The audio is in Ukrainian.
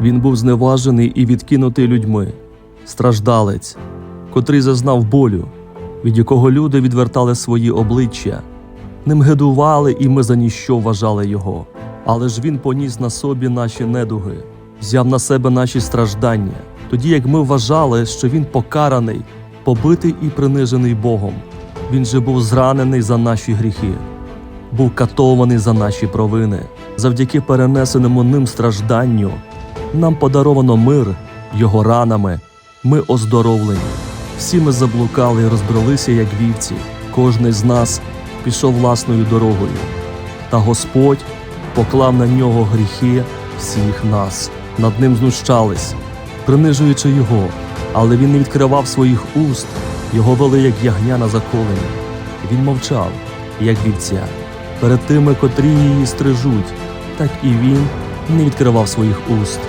Він був зневажений і відкинутий людьми, страждалець, котрий зазнав болю, від якого люди відвертали свої обличчя, ним гидували, і ми за ніщо вважали його. Але ж він поніс на собі наші недуги, взяв на себе наші страждання, тоді як ми вважали, що він покараний, побитий і принижений Богом. Він же був зранений за наші гріхи, був катований за наші провини. Завдяки перенесеному ним стражданню нам подаровано мир його ранами. Ми оздоровлені. Всі ми заблукали і розбрелися, як вівці. Кожний з нас пішов власною дорогою. Та Господь поклав на нього гріхи всіх нас. Над ним знущались, принижуючи його, але він не відкривав своїх уст, його вели, як ягня на заколені. Він мовчав, як вівця, перед тими, котрі її стрижуть, так і він не відкривав своїх уст.